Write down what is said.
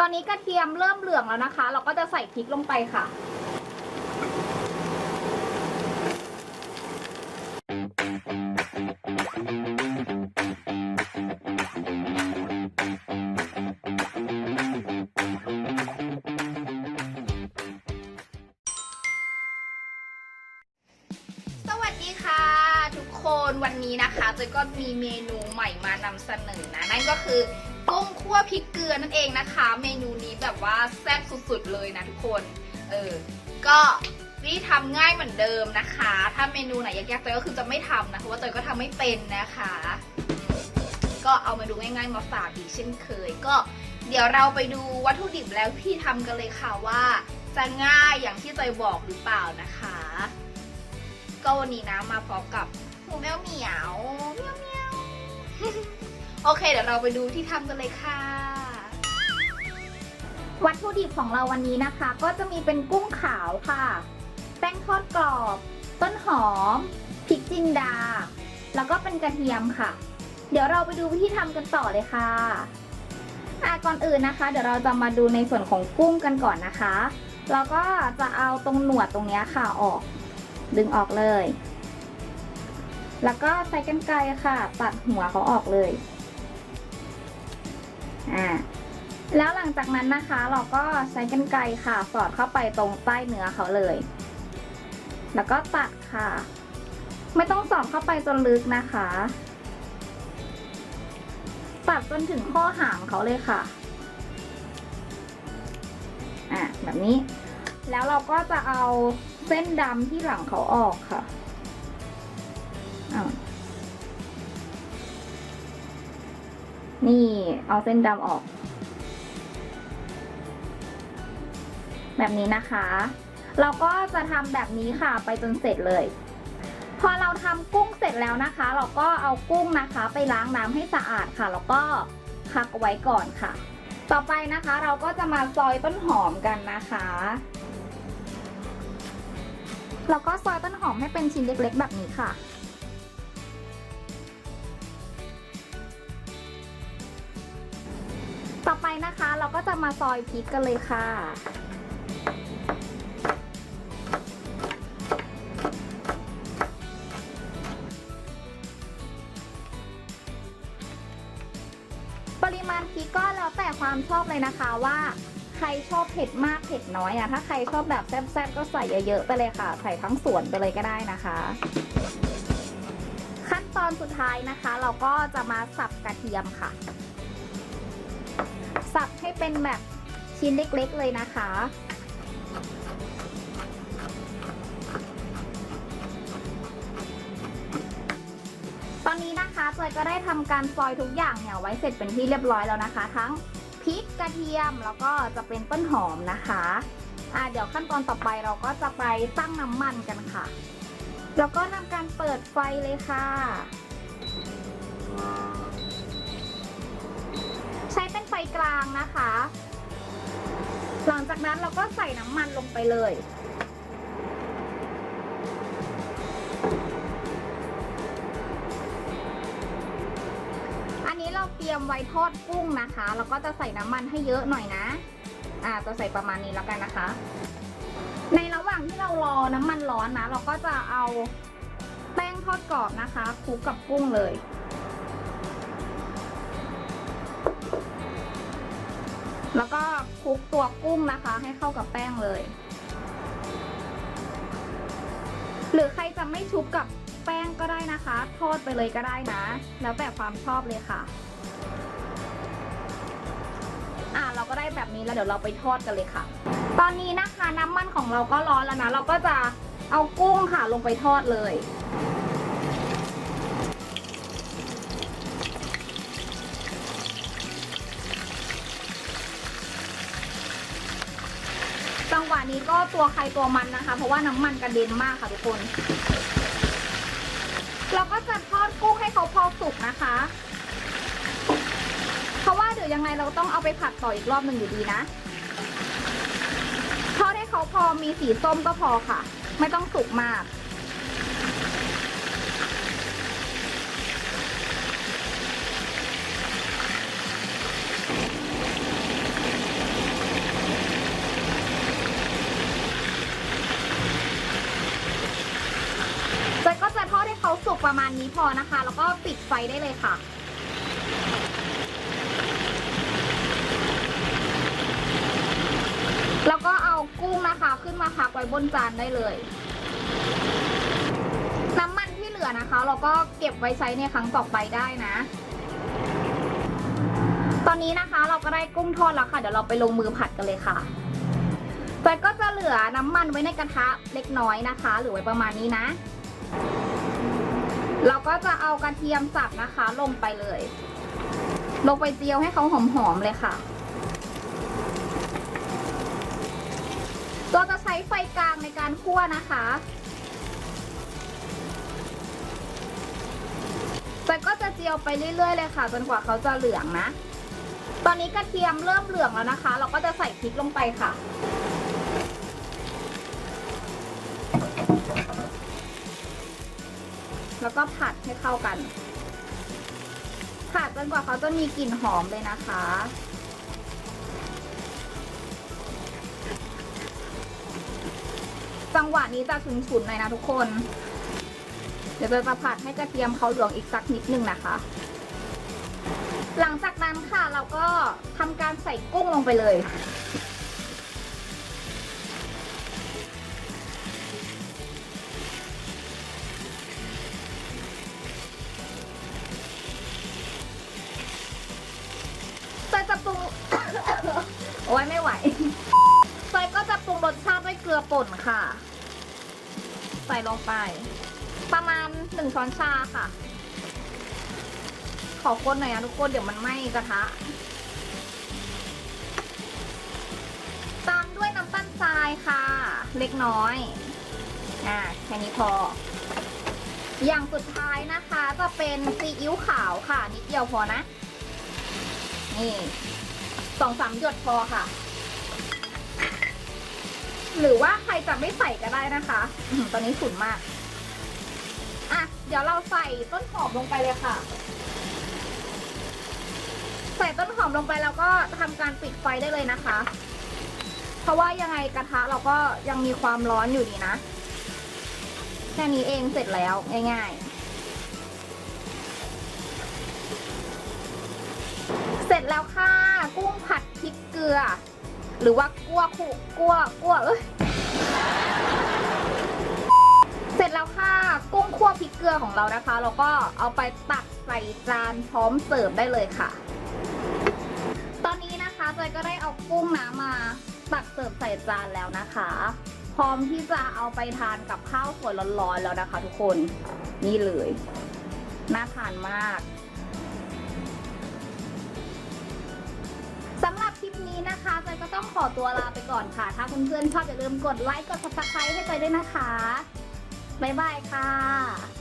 ตอนนี้กระเทียมเริ่มเหลืองแล้วนะคะ เราก็จะใส่พริกลงไปค่ะ สวัสดีค่ะ ทุกคนวันนี้นะคะเจยก็มีเมนูใหม่มานำเสนอนะ นั่นก็คือ งคั่วพริกเกลือนั่นเองนะคะ เมนูนี้แบบว่าแซ่บสุดๆเลยนะทุกคน เออ ก็วิธีทำง่ายเหมือนเดิมนะคะ ถ้าเมนูไหนยากๆเตยก็คือจะไม่ทำนะเพราะว่าเตยก็ทำไม่เป็นนะคะ ก็เอามาดูง่ายๆมาฝากอีกเช่นเคย ก็เดี๋ยวเราไปดูวัตถุดิบแล้วพี่ทำกันเลยค่ะว่าจะง่ายอย่างที่เตยบอกหรือเปล่านะคะ ก็วันนี้นะมาพร้อมกับหมูแมวเหมียวเมียวเมียว โอเค เดี๋ยวเราไปดูที่ทำกันเลยค่ะ วัตถุดิบของเราวันนี้นะคะ ก็จะมีเป็นกุ้งขาวค่ะ แป้งทอดกรอบ ต้นหอมพริกจินดา แล้วก็เป็นกระเทียมค่ะ เดี๋ยวเราไปดูวิธีทำกันต่อเลยค่ะอะก่อนอื่นนะคะ เดี๋ยวเราจะมาดูในส่วนของกุ้งกันก่อนนะคะแล้วก็จะเอาตรงหนวดตรงนี้ค่ะออก ดึงออกเลย แล้วก็ใช้กรรไกรค่ะ ตัดหัวเขาออกเลย อ่าแล้วหลังจากนั้นนะคะเราก็ใช้กรรไกรค่ะ สอดเข้าไปตรงใต้เนื้อเขาเลย แล้วก็ตัดค่ะ ไม่ต้องสอดเข้าไปจนลึกนะคะ ตัดจนถึงข้อหางเขาเลยค่ะอะแบบนี้ แล้วเราก็จะเอาเส้นดำที่หลังเขาออกค่ะอา นี่เอาเส้นดำออก แบบนี้นะคะ เราก็จะทำแบบนี้ค่ะไปจนเสร็จเลย พอเราทำกุ้งเสร็จแล้วนะคะ เราก็เอากุ้งนะคะ ไปล้างน้ำให้สะอาดค่ะ แล้วก็พักไว้ก่อนค่ะ ต่อไปนะคะเราก็จะมาซอยต้นหอมกันนะคะแล้วก็ซอยต้นหอมให้เป็นชิ้นเล็กๆ แบบนี้ค่ะ ต่อไปนะคะเราก็จะมาซอยพริกกันเลยค่ะ ปริมาณพริกก็แล้วแต่ความชอบเลยนะคะว่าใครชอบเผ็ดมากเผ็ดน้อยอะถ้าใครชอบแบบแซ่บๆก็ใส่เยอะๆไปเลยค่ะ ใส่ทั้งสวนไปเลยก็ได้นะคะ ขั้นตอนสุดท้ายนะคะ เราก็จะมาสับกระเทียมค่ะ สับให้เป็นแบบชิ้นเล็กๆเลยนะคะ ตอนนี้นะคะจอยก็ได้ทำการซอยทุกอย่างเนี่ยไว้เสร็จเป็นที่เรียบร้อยแล้วนะคะ ทั้งพริกกระเทียมแล้วก็จะเป็นต้นหอมนะคะอ่าเดี๋ยวขั้นตอนต่อไปเราก็จะไปตั้งน้ำมันกันค่ะ แล้วก็นำการเปิดไฟเลยค่ะ กลางนะคะ หลังจากนั้นเราก็ใส่น้ำมันลงไปเลยอันนี้เราเตรียมไว้ทอดกุ้งนะคะ แล้วก็จะใส่น้ำมันให้เยอะหน่อยนะ อ่า จะใส่ประมาณนี้แล้วกันนะคะ ในระหว่างที่เรารอน้ำมันร้อนนะ เราก็จะเอาแป้งทอดกรอบนะคะคลุกกับกุ้งเลย แล้วก็คลุกตัวกุ้งนะคะ ให้เข้ากับแป้งเลย หรือใครจะไม่ชุบกับแป้งก็ได้นะคะ ทอดไปเลยก็ได้นะ แล้วแต่ความชอบเลยค่ะ อะเราก็ได้แบบนี้แล้วเดี๋ยวเราไปทอดกันเลยค่ะ ตอนนี้นะคะน้ำมันของเราก็ร้อนแล้วนะ เราก็จะเอากุ้งค่ะลงไปทอดเลย นี้ก็ตัวใครตัวมันนะคะ เพราะว่าน้ำมันกระเด็นมากค่ะทุกคน เราก็จะทอดกุ้งให้เขาพอสุกนะคะ เพราะว่าเดี๋ยวยังไงเราต้องเอาไปผัดต่ออีกรอบหนึ่งอยู่ดีนะทอดให้เขาพอมีสีส้มก็พอค่ะ ไม่ต้องสุกมาก ประมาณนี้พอนะคะ แล้วก็ปิดไฟได้เลยค่ะ แล้วก็เอากุ้งนะคะ ขึ้นมาพักไว้บนจานได้เลย น้ำมันที่เหลือนะคะ เราก็เก็บไว้ใช้ในครั้งต่อไปได้นะ ตอนนี้นะคะเราก็ได้กุ้งทอดแล้วค่ะ เดี๋ยวเราไปลงมือผัดกันเลยค่ะจอยก็จะเหลือน้ำมันไว้ในกระทะเล็กน้อยนะคะ หรือไว้ประมาณนี้นะ เราก็จะเอากระเทียมสับนะคะ ลงไปเลย ลงไปเจียวให้เขาหอมๆเลยค่ะเราจะใช้ไฟกลางในการคั่วนะคะ แต่ก็จะเจียวไปเรื่อยๆเลยค่ะ จนกว่าเขาจะเหลืองนะ ตอนนี้กระเทียมเริ่มเหลืองแล้วนะคะ เราก็จะใส่พริกลงไปค่ะ แล้วก็ผัดให้เข้ากัน ผัดจนกว่าเขาจะมีกลิ่นหอมเลยนะคะ จังหวะนี้จะฉุนๆหน่อยนะทุกคน เดี๋ยวจะผัดให้กระเทียมเขาเหลืองอีกสักนิดนึงนะคะหลังจากนั้นค่ะเราก็ทำการใส่กุ้งลงไปเลย ลือป่นค่ะ ใส่ลงไป ประมาณหนึ่งช้อนชาค่ะ ขอคนหน่อยนะทุกคนเดี๋ยวมันไหม้กระทะ ตามด้วยน้ำตาลทรายค่ะ เล็กน้อย อ่าแค่นี้พอ อย่างสุดท้ายนะคะจะเป็นซีอิ๊วขาวค่ะ นิดเดียวพอนะ นี่สองสามหยดพอค่ะ หรือว่าใครจะไม่ใส่ก็ได้นะคะอตอนนี้ขุ่นมาก อะ เดี๋ยวเราใส่ต้นหอมลงไปเลยค่ะ ใส่ต้นหอมลงไปแล้วก็ทำการปิดไฟได้เลยนะคะ เพราะว่ายังไงกระทะเราก็ยังมีความร้อนอยู่ดีนะ แค่นี้เองเสร็จแล้วง่ายๆ เสร็จแล้วค่ะ กุ้งผัดพริกเกลือ หรือว่ากั้วคุกั้วกั้วเอ้ยเสร็จแล้วค่ะกุ้งคั่วพริกเกลือของเรานะคะ เราก็เอาไปตักใส่จานพร้อมเสิร์ฟได้เลยค่ะ ตอนนี้นะคะจอยก็ได้เอากุ้งน้ำมาตักเสิร์ฟใส่จานแล้วนะคะ พร้อมที่จะเอาไปทานกับข้าวสวยร้อนๆแล้วนะคะ ทุกคนนี่เลยน่าทานมาก นี้นะคะจอยก็ต้องขอตัวลาไปก่อนค่ะ ถ้าเพื่อนๆชอบอย่าลืมกดไลค์ กด subscribe ให้จอยด้วยนะคะ บ๊ายบายค่ะ